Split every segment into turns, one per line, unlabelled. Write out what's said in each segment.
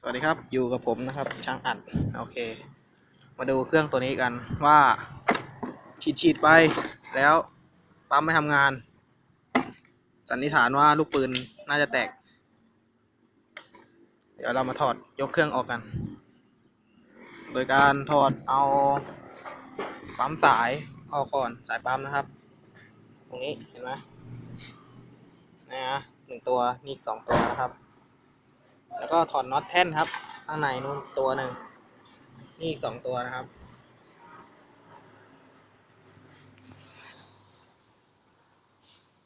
สวัสดีครับ อยู่กับผมนะครับ ช่างอัด โอเค มาดูเครื่องตัวนี้กันว่าฉีดฉีดไปแล้วปั๊มไม่ทำงาน สันนิษฐานว่าลูกปืนน่าจะแตก เดี๋ยวเรามาถอดยกเครื่องออกกัน โดยการถอดเอาปั๊มสายออกก่อนสายปั๊มนะครับ ตรงนี้เห็นไหมนะฮะหนึ่งตัวนี่สองตัวนะครับ แล้วก็ถอดน็อตแท่นครับ ข้างในนู่นตัวหนึ่ง นี่อีกสองตัวนะครับ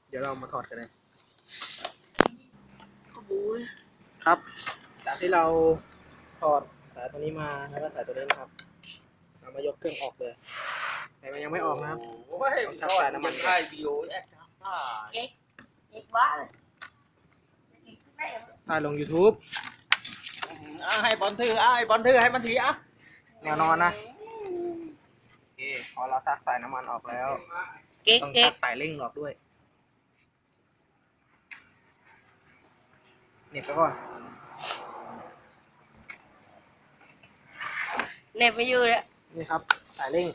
เดี๋ยวเรามาถอดกันเลย
กระบูย
ครับ จากที่เราถอดสายตัวนี้มาแล้วก็สายตัวนี้นะครับ เรามายกเครื่องออกเลย แต่มันยังไม่ออกนะครับ
โอ้ย
ต้องชักสายน้ำมัน
ใช่วิดีโอแอคชั่นได้
เก๊กเก๊กบ้าเลยเก๊กแม่ง
ถ่ายลง YouTube
อะให้บอลถืออะให้บอลถือให้มันทีอะ
แนวนอนนะ โอเคพอเราชักสายน้ำมันออกแล้ว
เก๊ก
ต้อง
เก๊
ชั
ก
กสายเร่งออกด้วยเหน็บไปก่อน
เน็บไปอยู่เลย
นี่ครับ สายเร่ง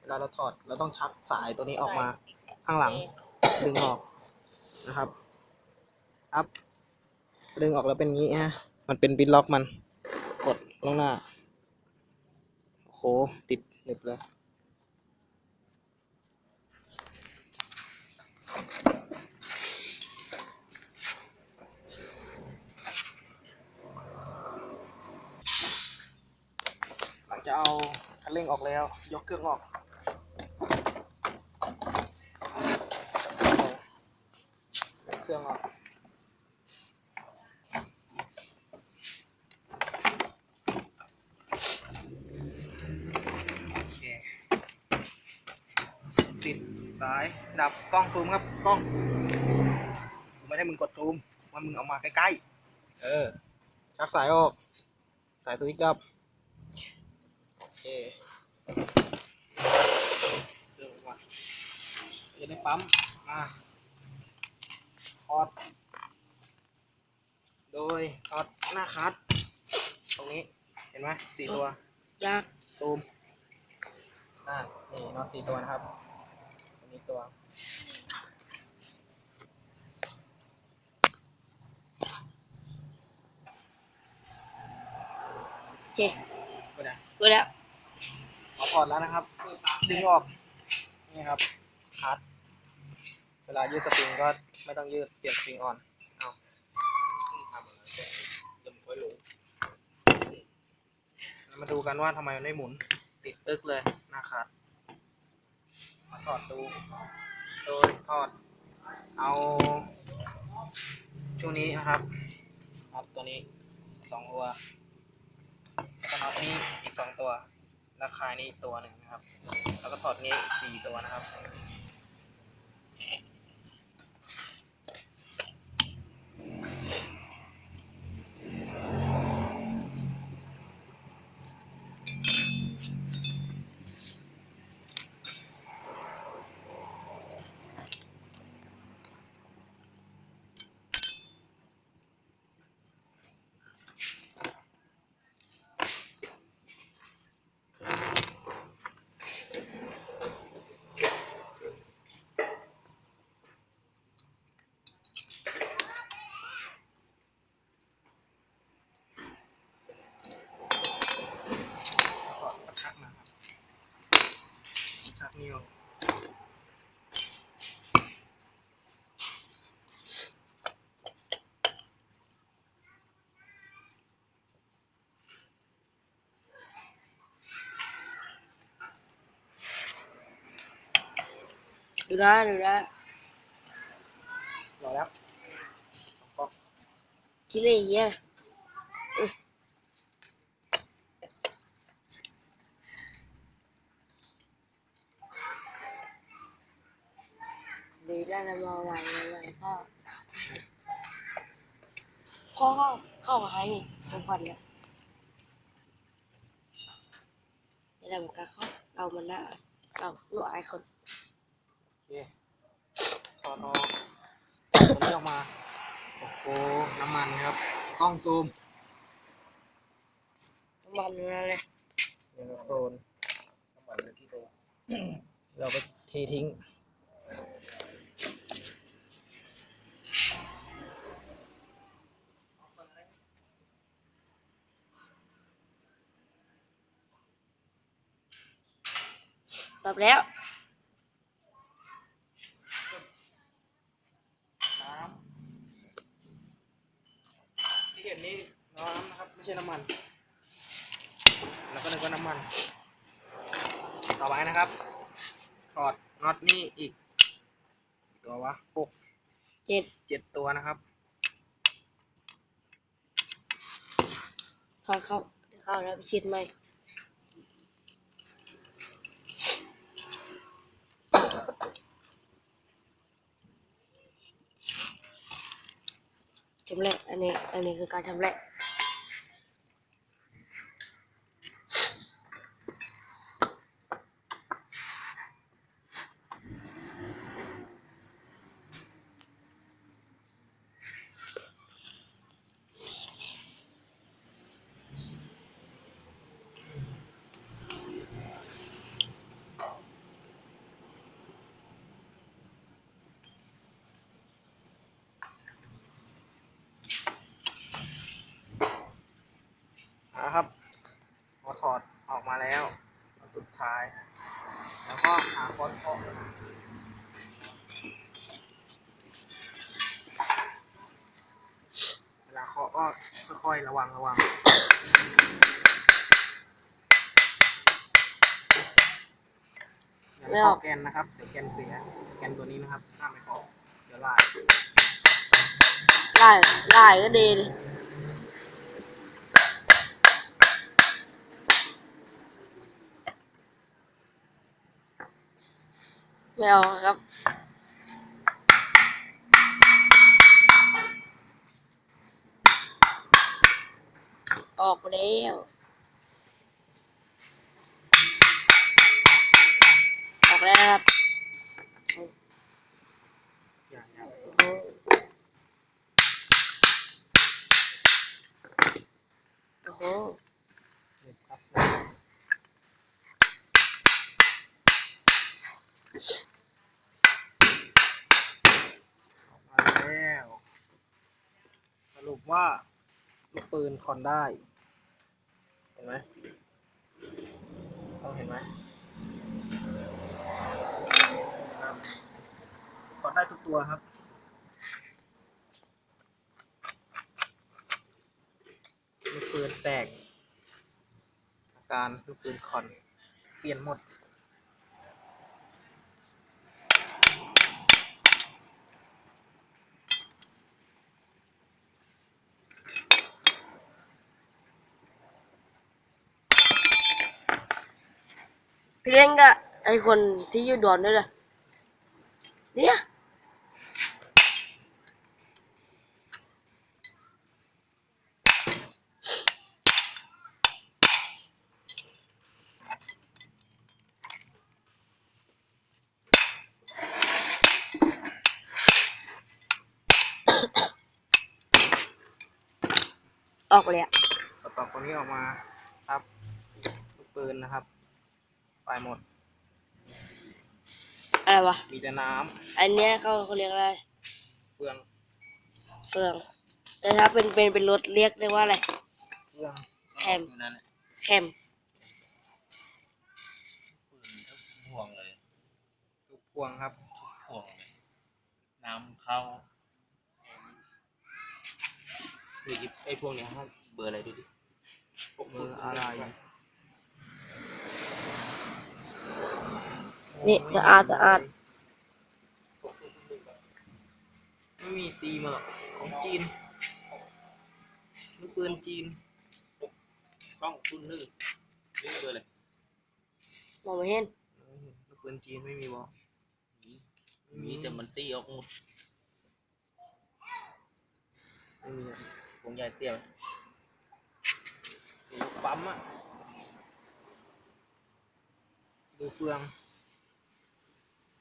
เวลาเราถอดเราต้องชักสายตัวนี้ออกมา ข้างหลัง ดึงออกนะครับ ครับ ดึงออกแล้วเป็นงี้ฮะ มันเป็นปินล็อกมัน กดลงหน้า โห ติดหนึบเลยจากเอาคันเร่งออกแล้ว ยกเครื่องออก ยกเครื่องออก โอเค ติดสาย ดับกล้องซูมครับกล้องกูไม่ให้มึงกดซูมว่ามึงเอามาใกล้ๆเออ ชักสายออก สายตัวนี้ดับโอเคเริ่มก่อนจะได้ปั๊มมาถอดโดยถอดหน้าคัดตรงนี้เห็นไหมสี่ตัว
ยาก
ซูมอ่านี่น็อตสี่ตัวนะครับ อันนี้ตัว
โอเค
ก็ได้
กูแล้ว
เอาถอดแล้วนะครับ ดึงออก นี่ครับคัดเวลายืดสปริงก็ไม่ต้องยืดเปลี่ยนสปริงออน เอาทำอะไรจะจะไม่ค่อยรู้แล้วมาดูกันว่าทำไมมันไม่หมุน ติดตึกเลยหน้าคัดมา ถอดดูโดยถอด เอาช่วงนี้นะครับครับตัวนี้สองตัวแล้วก็น็อตนี้อีกสองตัว ราคายนี้อีกตัวหนึ่งนะครับ แล้วก็ถอดนี้อีกสี่ตัวนะครับ
ดูนะดูนะ
รอแล้วสองก๊อก
คิดอะไรอย่างเงี้ยเอ้ยดีแล้วนะมาไหวไหวพ่อพ่อเข้าเข้ากับใครนี่ผมผ่อนเนี่ยเดี๋ยวเรามันก็เข้าเรามันน่ะเราลูกไอ้คน
โอ เคถอดออกตัวนี้ออกมา โอ้โห น้ำมันครับ กล้องซูม
มันนั่นเลย
เดี๋ยวเราโคลน
น้ำมันเลยที่โต
เราไปเททิ้ง
ตอบแล้ว
น้ำที่เห็นนี่น้ำนะครับ ไม่ใช่น้ำมัน แล้วก็นึกว่าน้ำมัน ต่อไปนะครับถอดน็อตนี่อีกกี่ตัววะหก
เจ็ด
เจ็ดตัวนะครับ
ถอดเข้าเข้าแล้วไปชิดไหมชำแหละอันนี้ อันนี้คือการชำแหละ
นะครับพอถอดออกมาแล้วสุดท้าย แล้วก็หาค้อน เวลาเคาะก็ค่อยๆระวังระวังอย่าไปเคาะแกนนะครับเดี๋ยวแกนเสียแกนตัวนี้นะครับห้ามไปเคาะเดี๋ยวลาย
ไล่ไล่ก็ดีดิ ไม่เอาครับ ออกแล้ว ออกแล้วนะครับ
อย่าอย่า
โอ้โห โอ้โห
เด็ดครับออก มาแล้ว สรุปว่าลูกปืนคอนได้ เห็นไหมต้องเห็นไหมคอนได้ทุกตัวครับลูกปืนแตก อาการลูกปืนคอน เปลี่ยนหมด
พี่เล่นกับไอคนที่อยู่ดอนด้วยเลยเนี่ยออกเลยอะ
กระเป๋าคนนี้ออกมาครับลูกปืนนะครับ ไปหมด
อะไรวะ
มีแต่น้
อันเนี้ยเขาเขาเรียกอะไรำ
เฟือง
เฟือง แต่ถ้าเป็นเป็นเป็นรถเรียกเรียกว่าอะไร
เฟือง
แคม
อยู่นั่นแหละ
แคม
ปืนห่วงเลย
ลูกพวงครับ
ห่วงเลยน้ำเข้า
ดูดิไอ้พวกเนี้ยฮะเบอร์อะไรดูดิ
เบอร์อะไร
นี่สะอาดสะอาด
ไม่มีตีมาหรอกของจีนลูกปืนจีน
กล้องรุ่นนึงนี่เบอร์อะไร
มองไม่เห็น
ลูกปืนจีนไม่มีบอกไม่มี
มีแต่มันตีออกหมด
ไม่มีอะ
วงใหญ่เตี้ยไหม
ลูกปั๊มอะดูเฟืองเ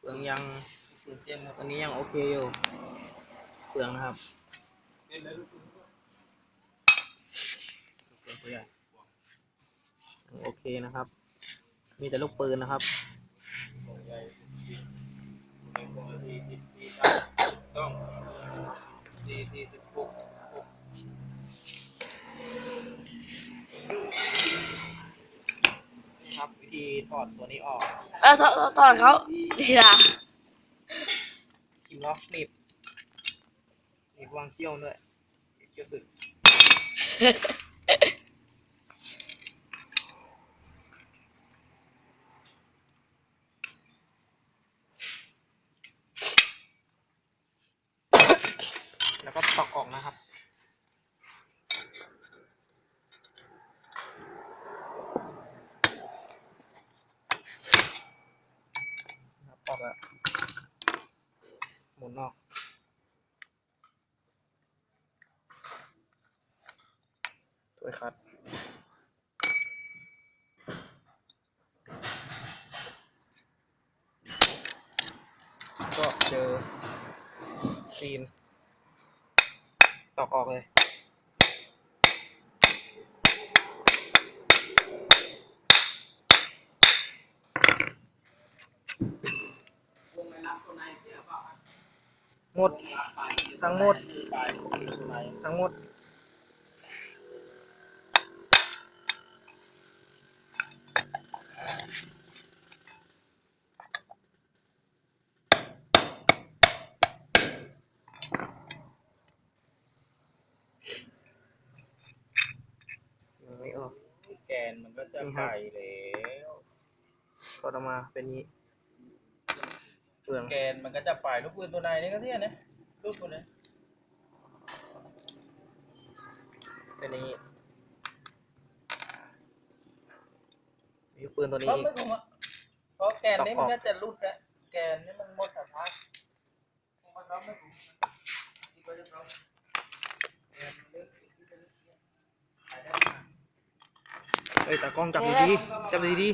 ฟืองยังเปื
นเตี้ยม
ตอนนี้ยังโอเคอยู่เฟืองนะครับโอเคนะครับ มีแต่ลูกปืนนะครับ
ในกรณีที่ที่ตั้งต้องที่ที่สิบหก
นี่ครับวิธีถอดตัวนี้ออก
เออตอนตอนเขาทีละ
คิมล็อกหนีบหนีบวางเขี้ยวด้วยเขี้ยวสึก แล้วก็ตอกออกนะครับ ครับ อกแล้วหมุนออก ถ้วยคัดก็เจอซีน ตอกออกเลย หมด ทั้งหมด ทั้งหมดยังไม่ออก
แกนมันก็จะไปแล้ว
ถอดออกมาเป็นนี้ เปลือง
แกนมันก็จะไปลูกปืนตัวไหนนี่ก็เที่ยนะลูกตัวนี้
เป็นอย่างนี้มีปืนตัวนี้
เพราะ
อี
ไม่
ก
ถูกอะเพราะแกนนี้มันก็จะรุดแล้วแกนนี่มันหมดสภาพมันรับไม่ถูกที่ก็จะต้องแกนมันเลือกที่จะเลือกเนี่ยขายได้ไหม
เฮ้ยตากล้องจับดีๆจับดี
ดี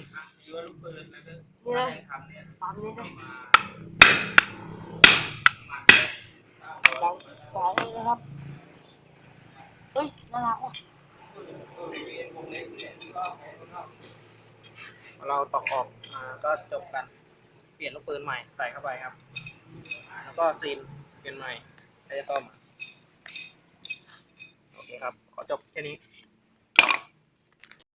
ว่าลูกปืนแล้วก็
นี่เลย
ทำนี่ย
ปั๊มนี่เลย
มา
ดังขวาเลยนะครับเฮ้ยน่ารักว่ะ
เราตอกออกมาก็จบกัน เปลี่ยนลูกปืนใหม่ใส่เข้าไปครับ แล้วก็ซีนเปลี่ยนใหม่ไอ้ต้มโอเคครับ ขอจบแค่นี้